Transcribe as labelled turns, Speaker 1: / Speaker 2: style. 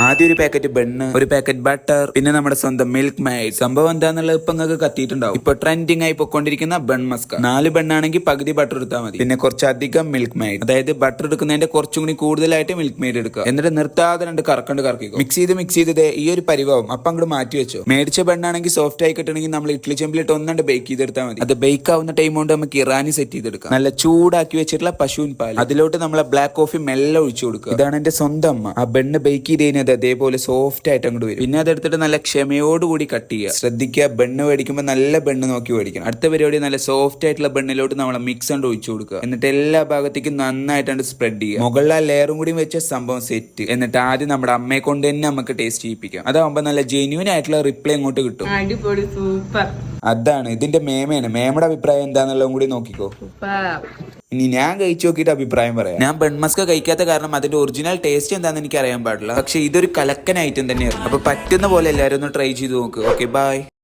Speaker 1: ആദ്യം ഒരു packet bun ഒരു പാക്കറ്റ് ബട്ടർ പിന്നെ നമ്മുടെ സ്വന്തം മിൽക്ക് മൈഡ് സംഭവം എന്താന്നുള്ളത് ഇപ്പൊ നിങ്ങൾക്ക് കത്തിയിട്ടുണ്ടാവും. ഇപ്പൊ ട്രെൻഡിങ് ആയി പോയിക്കൊണ്ടിരിക്കുന്ന ബൺ മസ്ക നാല് ബണ്ണാണെങ്കിൽ പകുതി ബട്ടർ എടുത്താൽ മതി. പിന്നെ കുറച്ചധികം മിൽക്ക് മൈഡ് അതായത് ബട്ടർ എടുക്കുന്നതിന്റെ കുറച്ചും കൂടി കൂടുതലായിട്ട് മിൽക്ക് മെയ്ഡ് എടുക്കുക. എന്നിട്ട് നിർത്താതെ രണ്ട് കറക്കണ്ട് കറക്കിക്കും. മിക്സ് ചെയ്ത് മിക്സ് ചെയ്ത് ദേ ഈ ഒരു പരിവാവും. അപ്പം അങ്ങോട്ട് മാറ്റി വെച്ചു. മേടിച്ച ബണ്ണാണെങ്കിൽ സോഫ്റ്റ് ആയി കിട്ടണമെങ്കിൽ നമ്മൾ ഇഡ്ലി ചെമ്പിലിട്ട് ഒന്നണ്ട് ബേക്ക് ചെയ്തെടുത്താൽ മതി. അത് ബേക്ക് ആവുന്ന ടൈം കൊണ്ട് നമുക്ക് ഇറാനി സെറ്റ് ചെയ്തെടുക്കാം. നല്ല ചൂടാക്കി വെച്ചിട്ടുള്ള പശുവിൻ പാൽ അതിലോട്ട് നമ്മളെ ബ്ലാക്ക് കോഫി മെല്ലെ ഒഴിച്ചു കൊടുക്കുക. ഇതാണ് എന്റെ സ്വന്തം അമ്മ. ആ ബണ്ണ് ബേക്ക് ചെയ്ത് കഴിഞ്ഞാൽ അത് അതേപോലെ സോഫ്റ്റ് ആയിട്ട് അങ്ങോട്ട് വരും. പിന്നെ അതെടുത്തിട്ട് നല്ല ക്ഷമയോടുകൂടി കട്ട് ചെയ്യുക. ശ്രദ്ധിക്കുക ബണ്ണ് മേടിക്കുമ്പോൾ നല്ല ബണ്ണ് നോക്കി മേടിക്കണം. അടുത്ത പരിപാടി നല്ല സോഫ്റ്റ് ആയിട്ടുള്ള ബണ്ണിലോട്ട് നമ്മൾ മിക്സ് കൊണ്ട് ഒഴിച്ചു കൊടുക്കുക. എന്നിട്ട് എല്ലാ ഭാഗത്തേക്കും നന്നായിട്ടാണ് സ്പ്രെഡ് ചെയ്യുക. മുകളിൽ ആ ലെയറും കൂടി വെച്ച സംഭവം സെറ്റ് എന്നിട്ട് ആദ്യം നമ്മുടെ അമ്മയെ കൊണ്ട് തന്നെ നമുക്ക് ടേസ്റ്റ് ചെയ്യിപ്പിക്കാം. അതാവുമ്പോൾ നല്ല ജെന്യൂൻ ആയിട്ടുള്ള റിപ്ലൈ അങ്ങോട്ട് കിട്ടും.
Speaker 2: അടിപൊളി സൂപ്പർ
Speaker 1: അതാണ് ഇതിന്റെ മേമയാണ്. മേമയുടെ അഭിപ്രായം എന്താന്നുള്ളതും കൂടി നോക്കിക്കോ. ഇനി ഞാൻ കഴിച്ചു നോക്കിയിട്ട് അഭിപ്രായം പറയാം. ഞാൻ ബൺമസ്ക കഴിക്കാത്ത കാരണം അതിന്റെ ഒറിജിനൽ ടേസ്റ്റ് എന്താണെന്ന് എനിക്ക് അറിയാൻ പാടില്ല. പക്ഷെ ഇതൊരു കലക്കൻ ഐറ്റം തന്നെയായിരുന്നു. അപ്പൊ പറ്റുന്ന പോലെ എല്ലാവരും ഒന്ന് ട്രൈ ചെയ്ത് നോക്ക്. Okay bye